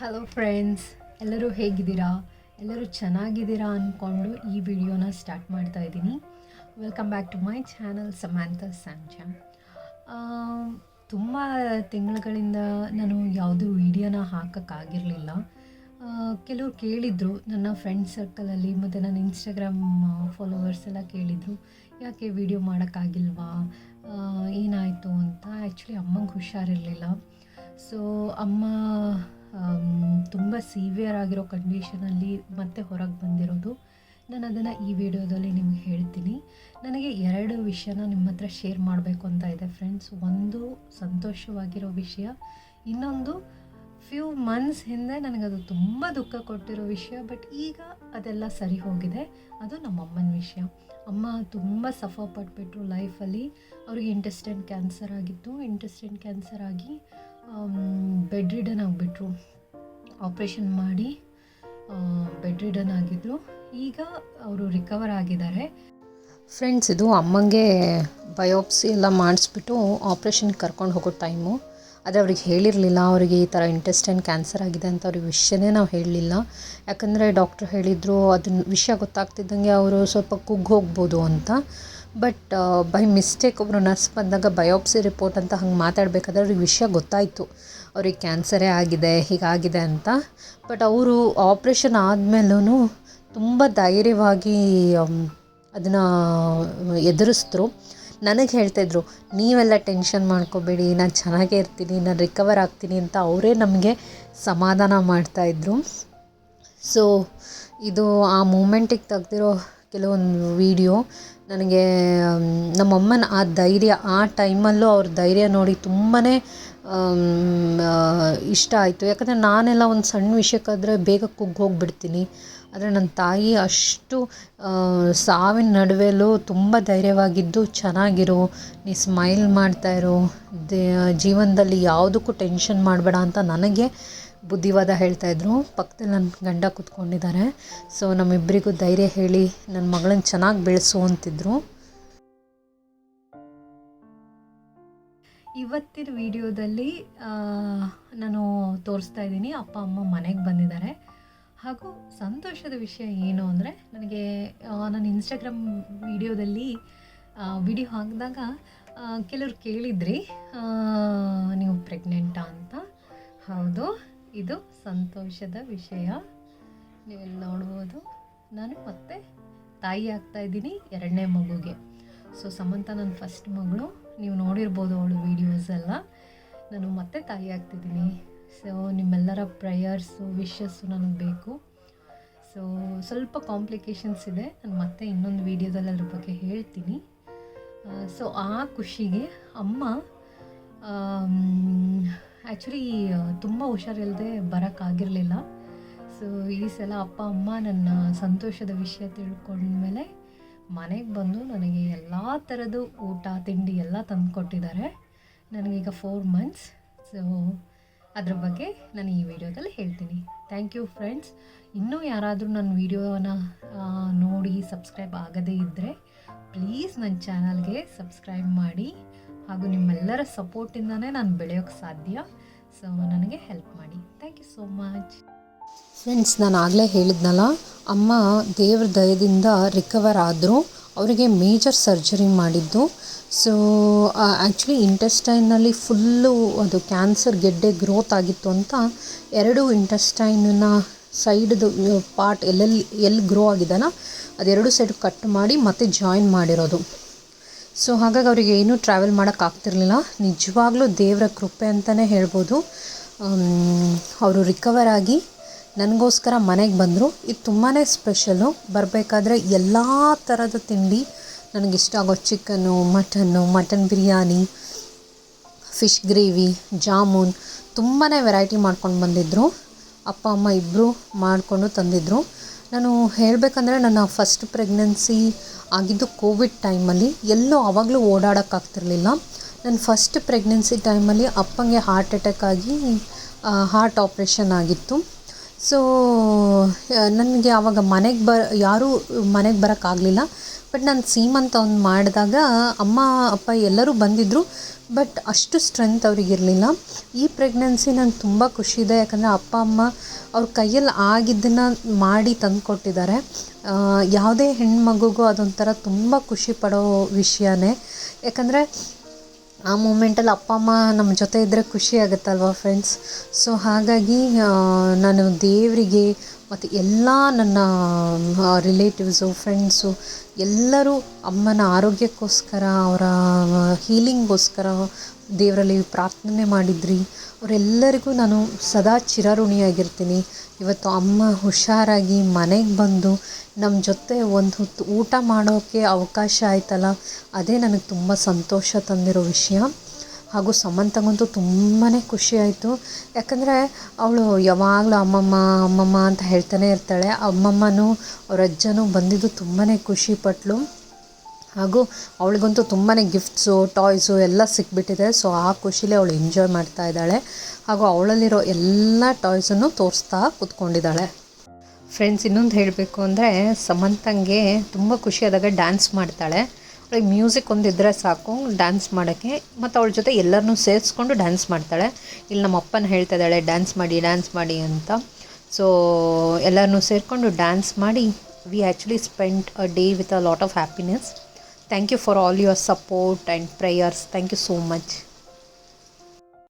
Hello friends ಎಲ್ಲರೂ ಹೇಗಿದ್ದೀರಾ? ಎಲ್ಲರೂ ಚೆನ್ನಾಗಿದ್ದೀರಾ ಅಂದ್ಕೊಂಡು ಈ ವಿಡಿಯೋನ ಸ್ಟಾರ್ಟ್ ಮಾಡ್ತಾ ಇದ್ದೀನಿ. Welcome back to my channel ಸಮಾಂತ ಸ್ಯಾಮ್ಚಾಮ್ ತುಂಬ ತಿಂಗಳುಗಳಿಂದ ನಾನು ಯಾವುದೂ ವಿಡಿಯೋನ ಹಾಕೋಕ್ಕಾಗಿರಲಿಲ್ಲ. ಕೆಲವರು ಕೇಳಿದರು, ನನ್ನ ಫ್ರೆಂಡ್ ಸರ್ಕಲಲ್ಲಿ ಮತ್ತು ನನ್ನ ಇನ್ಸ್ಟಾಗ್ರಾಮ್ ಫಾಲೋವರ್ಸ್ ಎಲ್ಲ ಕೇಳಿದರು, ಯಾಕೆ ವಿಡಿಯೋ ಮಾಡೋಕ್ಕಾಗಿಲ್ವಾ? ಏನಾಯಿತು? ಅಂತ. ಆ್ಯಕ್ಚುಲಿ ಅಮ್ಮಂಗೆ ಹುಷಾರಿರಲಿಲ್ಲ. ಸೊ ಅಮ್ಮ ತುಂಬ ಸೀವಿಯರ್ ಆಗಿರೋ ಕಂಡೀಷನಲ್ಲಿ ಮತ್ತೆ ಹೊರಗೆ ಬಂದಿರೋದು. ನಾನು ಅದನ್ನು ಈ ವಿಡಿಯೋದಲ್ಲಿ ನಿಮ್ಗೆ ಹೇಳ್ತೀನಿ. ನನಗೆ ಎರಡು ವಿಷಯನ ನಿಮ್ಮ ಹತ್ರ ಶೇರ್ ಮಾಡಬೇಕು ಅಂತ ಇದೆ ಫ್ರೆಂಡ್ಸ್ ಒಂದು ಸಂತೋಷವಾಗಿರೋ ವಿಷಯ, ಇನ್ನೊಂದು ಫ್ಯೂ ಮಂತ್ಸ್ ಹಿಂದೆ ನನಗದು ತುಂಬ ದುಃಖ ಕೊಟ್ಟಿರೋ ವಿಷಯ ಬಟ್ ಈಗ ಅದೆಲ್ಲ ಸರಿ ಹೋಗಿದೆ. ಅದು ನಮ್ಮ ಅಮ್ಮನ ವಿಷಯ. ಅಮ್ಮ ತುಂಬ ಸಫರ್ ಪಟ್ಬಿಟ್ರು ಲೈಫಲ್ಲಿ ಅವ್ರಿಗೆ ಇಂಟೆಸ್ಟೆಂಟ್ ಕ್ಯಾನ್ಸರ್ ಆಗಿತ್ತು. ಇಂಟೆಸ್ಟೆಂಟ್ ಕ್ಯಾನ್ಸರ್ ಆಗಿ ಬೆಡ್ ರಿಡನ್ ಆಗಿಬಿಟ್ರು. ಆಪ್ರೇಷನ್ ಮಾಡಿ ಬೆಡ್ ರಿಡನ್ ಆಗಿದ್ರು ಈಗ ಅವರು ರಿಕವರ್ ಆಗಿದ್ದಾರೆ. ಫ್ರೆಂಡ್ಸ್ ಇದು ಅಮ್ಮಂಗೆ ಬಯೋಪ್ಸಿ ಎಲ್ಲ ಮಾಡಿಸ್ಬಿಟ್ಟು ಆಪ್ರೇಷನ್ ಕರ್ಕೊಂಡು ಹೋಗೋ ಟೈಮು ಆದರೆ ಅವ್ರಿಗೆ ಹೇಳಿರಲಿಲ್ಲ, ಅವರಿಗೆ ಈ ಥರ ಇಂಟೆಸ್ಟೈನ್ ಕ್ಯಾನ್ಸರ್ ಆಗಿದೆ ಅಂತ ಅವ್ರಿಗೆ ವಿಷಯನೇ ನಾವು ಹೇಳಲಿಲ್ಲ. ಯಾಕಂದರೆ ಡಾಕ್ಟ್ರ್ ಹೇಳಿದರು ಅದನ್ನ ವಿಷಯ ಗೊತ್ತಾಗ್ತಿದ್ದಂಗೆ ಅವರು ಸ್ವಲ್ಪ ಕುಗ್ಗೋಗ್ಬೋದು ಅಂತ. ಬಟ್ ಬೈ ಮಿಸ್ಟೇಕ್ ಒಬ್ಬರು ನರ್ಸ್ ಬಂದಾಗ ಬಯೋಪ್ಸಿ ರಿಪೋರ್ಟ್ ಅಂತ ಹಂಗೆ ಮಾತಾಡಬೇಕಾದ್ರೆ ಅವ್ರಿಗೆ ವಿಷಯ ಗೊತ್ತಾಯಿತು. ಅವ್ರಿಗೆ ಕ್ಯಾನ್ಸರೇ ಆಗಿದೆ ಹೀಗಾಗಿದೆ ಅಂತ. ಬಟ್ ಅವರು ಆಪ್ರೇಷನ್ ಆದಮೇಲೂ ತುಂಬ ಧೈರ್ಯವಾಗಿ ಅದನ್ನು ಎದುರಿಸಿದ್ರು. ನನಗೆ ಹೇಳ್ತಾಯಿದ್ರು ನೀವೆಲ್ಲ ಟೆನ್ಷನ್ ಮಾಡ್ಕೋಬೇಡಿ, ನಾನು ಚೆನ್ನಾಗೇ ಇರ್ತೀನಿ, ನಾನು ರಿಕವರ್ ಆಗ್ತೀನಿ ಅಂತ ಅವರೇ ನಮಗೆ ಸಮಾಧಾನ ಮಾಡ್ತಾಯಿದ್ರು ಸೊ ಇದು ಆ ಮೂಮೆಂಟಿಗೆ ತೆಗ್ದಿರೋ ಕೆಲವೊಂದು ವಿಡಿಯೋ ನನಗೆ ನಮ್ಮಮ್ಮನ ಆ ಧೈರ್ಯ, ಆ ಟೈಮಲ್ಲೂ ಅವ್ರ ಧೈರ್ಯ ನೋಡಿ ತುಂಬಾ ಇಷ್ಟ ಆಯಿತು. ಯಾಕಂದರೆ ನಾನೆಲ್ಲ ಒಂದು ಸಣ್ಣ ವಿಷಯಕ್ಕಾದರೆ ಬೇಗ ಕುಗ್ಗಿ ಹೋಗ್ಬಿಡ್ತೀನಿ. ಆದರೆ ನನ್ನ ತಾಯಿ ಅಷ್ಟು ಸಾವಿನ ನಡುವೆಲೂ ತುಂಬ ಧೈರ್ಯವಾಗಿದ್ದು ಚೆನ್ನಾಗಿರು. ನೀ ಸ್ಮೈಲ್ ಮಾಡ್ತಾಯಿರು ಜೀವನದಲ್ಲಿ ಯಾವುದಕ್ಕೂ ಟೆನ್ಷನ್ ಮಾಡಬೇಡ ಅಂತ ನನಗೆ ಬುದ್ಧಿವಾದ ಹೇಳ್ತಾಯಿದ್ರು ಪಕ್ಕದಲ್ಲಿ ನನ್ನ ಗಂಡ ಕೂತ್ಕೊಂಡಿದ್ದಾರೆ. ಸೊ ನಮ್ಮಿಬ್ಬರಿಗೂ ಧೈರ್ಯ ಹೇಳಿ ನನ್ನ ಮಗಳನ್ನ ಚೆನ್ನಾಗಿ ಬೆಳೆಸು ಅಂತಿದ್ರು. ಇವತ್ತಿನ ವಿಡಿಯೋದಲ್ಲಿ ನಾನು ತೋರಿಸ್ತಾ ಇದ್ದೀನಿ. ಅಪ್ಪ, ಅಮ್ಮ ಮನೆಗೆ ಬಂದಿದ್ದಾರೆ. ಹಾಗೂ ಸಂತೋಷದ ವಿಷಯ ಏನು ಅಂದರೆ, ನನಗೆ ನನ್ನ ಇನ್ಸ್ಟಾಗ್ರಾಮ್ ವಿಡಿಯೋದಲ್ಲಿ ವಿಡಿಯೋ ಹಾಕಿದಾಗ ಕೆಲವ್ರು ಕೇಳಿದ್ರಿ. ನೀವು ಪ್ರೆಗ್ನೆಂಟಾ ಅಂತ. ಹೌದು. ಇದು ಸಂತೋಷದ ವಿಷಯ. ನೀವೆಲ್ಲ ನೋಡ್ಬೋದು. ನಾನು ಮತ್ತೆ ತಾಯಿ ಆಗ್ತಾ ಇದ್ದೀನಿ ಎರಡನೇ ಮಗುಗೆ. ಸೊ ಸಮಂತ ನನ್ನ ಫಸ್ಟ್ ಮಗಳು. ನೀವು ನೋಡಿರ್ಬೋದು ಅವಳು ವೀಡಿಯೋಸ್ ಎಲ್ಲ. ನಾನು ಮತ್ತೆ ತಾಯಿ ಆಗ್ತಿದ್ದೀನಿ. ಸೊ ನಿಮ್ಮೆಲ್ಲರ ಪ್ರೇಯರ್ಸು ವಿಶಸ್ಸು ನನಗೆ ಬೇಕು. ಸೊ ಸ್ವಲ್ಪ ಕಾಂಪ್ಲಿಕೇಶನ್ಸ್ ಇದೆ. ನಾನು ಮತ್ತೆ ಇನ್ನೊಂದು ವೀಡಿಯೋದಲ್ಲಿ ಅದ್ರ ಬಗ್ಗೆ ಹೇಳ್ತೀನಿ. ಸೊ ಆ ಖುಷಿಗೆ ಅಮ್ಮ ಆ್ಯಕ್ಚುಲಿ ತುಂಬ ಹುಷಾರಿಲ್ಲದೆ ಬರೋಕ್ಕಾಗಿರಲಿಲ್ಲ ಸೊ ಈ ಸಲ ಅಪ್ಪ, ಅಮ್ಮ ನನ್ನ ಸಂತೋಷದ ವಿಷಯ ತಿಳ್ಕೊಂಡ್ಮೇಲೆ ಮನೆಗೆ ಬಂದು ನನಗೆ ಎಲ್ಲ ಥರದ್ದು ಊಟ, ತಿಂಡಿ ಎಲ್ಲ ತಂದು ಕೊಟ್ಟಿದ್ದಾರೆ ನನಗೀಗ ಫೋರ್ ಮಂತ್ಸ್ ಸೊ ಅದ್ರ ಬಗ್ಗೆ ನಾನು ಈ ವಿಡಿಯೋದಲ್ಲಿ ಹೇಳ್ತೀನಿ. ಥ್ಯಾಂಕ್ ಯು ಫ್ರೆಂಡ್ಸ್ ಇನ್ನೂ ಯಾರಾದರೂ ನನ್ನ ವಿಡಿಯೋನ ನೋಡಿ ಸಬ್ಸ್ಕ್ರೈಬ್ ಆಗದೇ ಇದ್ದರೆ ಪ್ಲೀಸ್ ನನ್ನ ಚಾನಲ್ಗೆ ಸಬ್ಸ್ಕ್ರೈಬ್ ಮಾಡಿ. ಹಾಗೂ ನಿಮ್ಮೆಲ್ಲರ ಸಪೋರ್ಟಿಂದನೇ ನಾನು ಬೆಳೆಯೋಕ್ಕೆ ಸಾಧ್ಯ. ಸೊ ನನಗೆ ಹೆಲ್ಪ್ ಮಾಡಿ. Thank you so much friends ನಾನು ಆಗಲೇ ಹೇಳಿದ್ನಲ್ಲ, ಅಮ್ಮ ದೇವ್ರ ದಯದಿಂದ ರಿಕವರ್ ಆದರು, ಅವರಿಗೆ ಮೇಜರ್ ಸರ್ಜರಿ ಮಾಡಿದ್ದು. ಸೊ ಆ್ಯಕ್ಚುಲಿ ಇಂಟೆಸ್ಟೈನಲ್ಲಿ ಫುಲ್ಲು ಅದು ಕ್ಯಾನ್ಸರ್ ಗೆಡ್ಡೆ ಗ್ರೋತ್ ಆಗಿತ್ತು ಅಂತ ಎರಡು ಇಂಟೆಸ್ಟೈನನ್ನ ಸೈಡ್ದು ಪಾರ್ಟ್ ಎಲ್ಲೆಲ್ಲಿ, ಎಲ್ಲಿ ಗ್ರೋ ಆಗಿದೆನ, ಅದೆರಡು ಸೈಡ್ ಕಟ್ ಮಾಡಿ ಮತ್ತೆ ಜಾಯಿನ್ ಮಾಡಿರೋದು. ಸೊ ಹಾಗಾಗಿ ಅವರಿಗೆ ಏನೂ ಟ್ರಾವೆಲ್ ಮಾಡೋಕ್ಕಾಗ್ತಿರ್ಲಿಲ್ಲ ನಿಜವಾಗ್ಲೂ ದೇವರ ಕೃಪೆ ಅಂತಲೇ ಹೇಳ್ಬೋದು. ಅವರು ರಿಕವರ್ ಆಗಿ ನನಗೋಸ್ಕರ ಮನೆಗೆ ಬಂದರು. ಇದು ತುಂಬಾ ಸ್ಪೆಷಲು ಬರಬೇಕಾದ್ರೆ ಎಲ್ಲ ಥರದ ತಿಂಡಿ ನನಗಿಷ್ಟ ಆಗೋ chicken mutton mutton biryani fish gravy jamun ತುಂಬಾ ವೆರೈಟಿ ಮಾಡ್ಕೊಂಡು ಬಂದಿದ್ದರು ಅಪ್ಪ, ಅಮ್ಮ ಇಬ್ಬರು ಮಾಡಿಕೊಂಡು ತಂದಿದ್ದರು ನಾನು ಹೇಳಬೇಕಂದ್ರೆ ನನ್ನ ಫಸ್ಟ್ ಪ್ರೆಗ್ನೆನ್ಸಿ ಆಗಿದ್ದು ಕೋವಿಡ್ ಟೈಮಲ್ಲಿ ಎಲ್ಲೂ ಆವಾಗಲೂ ಓಡಾಡೋಕ್ಕಾಗ್ತಿರ್ಲಿಲ್ಲ ನನ್ನ ಫಸ್ಟ್ ಪ್ರೆಗ್ನೆನ್ಸಿ ಟೈಮಲ್ಲಿ ಅಪ್ಪಂಗೆ ಹಾರ್ಟ್ ಅಟ್ಯಾಕ್ ಆಗಿ ಹಾರ್ಟ್ ಆಪ್ರೇಷನ್ ಆಗಿತ್ತು. ಸೊ ನನಗೆ ಆವಾಗ ಮನೆಗೆ ಬರ ಯಾರೂ ಮನೆಗೆ ಬರೋಕ್ಕಾಗಲಿಲ್ಲ ಬಟ್ ನಾನು ಸೀಮಂತ ಒಂದು ಮಾಡಿದಾಗ ಅಮ್ಮ, ಅಪ್ಪ ಎಲ್ಲರೂ ಬಂದಿದ್ದರು ಬಟ್ ಅಷ್ಟು ಸ್ಟ್ರೆಂತ್ ಅವರಿಗಿರಲಿಲ್ಲ ಈ ಪ್ರೆಗ್ನೆನ್ಸಿ ನಂಗೆ ತುಂಬ ಖುಷಿ ಇದೆ. ಯಾಕಂದರೆ ಅಪ್ಪ, ಅಮ್ಮ ಅವ್ರ ಕೈಯಲ್ಲಿ ಆಗಿದ್ದನ್ನು ಮಾಡಿ ತಂದುಕೊಟ್ಟಿದ್ದಾರೆ ಯಾವುದೇ ಹೆಣ್ಮಗುಗೂ ಅದೊಂಥರ ತುಂಬ ಖುಷಿ ಪಡೋ ವಿಷಯನೇ. ಯಾಕಂದರೆ ಆ ಮೂಮೆಂಟಲ್ಲಿ ಅಪ್ಪ, ಅಮ್ಮ ನಮ್ಮ ಜೊತೆ ಇದ್ದರೆ ಖುಷಿ ಆಗುತ್ತಲ್ವ ಫ್ರೆಂಡ್ಸ್ ಸೊ ಹಾಗಾಗಿ ನಾನು ದೇವರಿಗೆ ಮತ್ತು ಎಲ್ಲ ನನ್ನ ರಿಲೇಟಿವ್ಸು ಫ್ರೆಂಡ್ಸು ಎಲ್ಲರೂ ಅಮ್ಮನ ಆರೋಗ್ಯಕ್ಕೋಸ್ಕರ, ಅವರ ಹೀಲಿಂಗ್ಗೋಸ್ಕರ ದೇವರಲ್ಲಿ ಪ್ರಾರ್ಥನೆ ಮಾಡಿದ್ರಿ. ಅವರೆಲ್ಲರಿಗೂ ನಾನು ಸದಾ ಚಿರಋಣಿಯಾಗಿರ್ತೀನಿ. ಇವತ್ತು ಅಮ್ಮ ಹುಷಾರಾಗಿ ಮನೆಗೆ ಬಂದು ನಮ್ಮ ಜೊತೆ ಒಂದು ಹೊತ್ತು ಊಟ ಮಾಡೋಕ್ಕೆ ಅವಕಾಶ ಆಯ್ತಲ್ಲ? ಅದೇ ನನಗೆ ತುಂಬ ಸಂತೋಷ ತಂದಿರೋ ವಿಷಯ. ಹಾಗೂ ಸಮಂತಗಂತೂ ತುಂಬಾ ಖುಷಿ ಆಯಿತು. ಯಾಕಂದರೆ ಅವಳು ಯಾವಾಗಲೂ ಅಮ್ಮಮ್ಮ ಅಮ್ಮಮ್ಮ ಅಂತ ಹೇಳ್ತಾನೆ ಇರ್ತಾಳೆ. ಅಮ್ಮಮ್ಮನೂ, ಅವ್ರ ಅಜ್ಜನೂ ಬಂದಿದ್ದು ತುಂಬಾ ಖುಷಿ ಪಟ್ಲು. ಹಾಗೂ ಅವಳಿಗಂತೂ ತುಂಬಾ ಗಿಫ್ಟ್ಸು ಟಾಯ್ಸು ಎಲ್ಲ ಸಿಕ್ಬಿಟ್ಟಿದೆ. ಸೊ ಆ ಖುಷಿಲೇ ಅವಳು ಎಂಜಾಯ್ ಮಾಡ್ತಾ ಇದ್ದಾಳೆ. ಹಾಗೂ ಅವಳಲ್ಲಿರೋ ಎಲ್ಲ ಟಾಯ್ಸನ್ನು ತೋರಿಸ್ತಾ ಕೂತ್ಕೊಂಡಿದ್ದಾಳೆ. ಫ್ರೆಂಡ್ಸ್ ಇನ್ನೊಂದು ಹೇಳಬೇಕು ಅಂದರೆ ಸಮಂತಂಗೆ ತುಂಬ ಖುಷಿಯಾದಾಗ ಡ್ಯಾನ್ಸ್ ಮಾಡ್ತಾಳೆ. ಅವಳಿಗೆ ಮ್ಯೂಸಿಕ್ ಒಂದಿದ್ರೆ ಸಾಕು ಡ್ಯಾನ್ಸ್ ಮಾಡೋಕ್ಕೆ. ಮತ್ತು ಅವಳ ಜೊತೆ ಎಲ್ಲರನ್ನೂ ಸೇರಿಸ್ಕೊಂಡು ಡ್ಯಾನ್ಸ್ ಮಾಡ್ತಾಳೆ. ಇಲ್ಲಿ ನಮ್ಮ ಅಪ್ಪನ ಹೇಳ್ತಾ ಇದ್ದಾಳೆ ಡ್ಯಾನ್ಸ್ ಮಾಡಿ ಡ್ಯಾನ್ಸ್ ಮಾಡಿ ಅಂತ. ಸೊ ಎಲ್ಲರನ್ನೂ ಸೇರಿಕೊಂಡು ಡ್ಯಾನ್ಸ್ ಮಾಡಿ we actually spend a day with a lot of happiness Thank you for all your support and prayers. Thank you so much.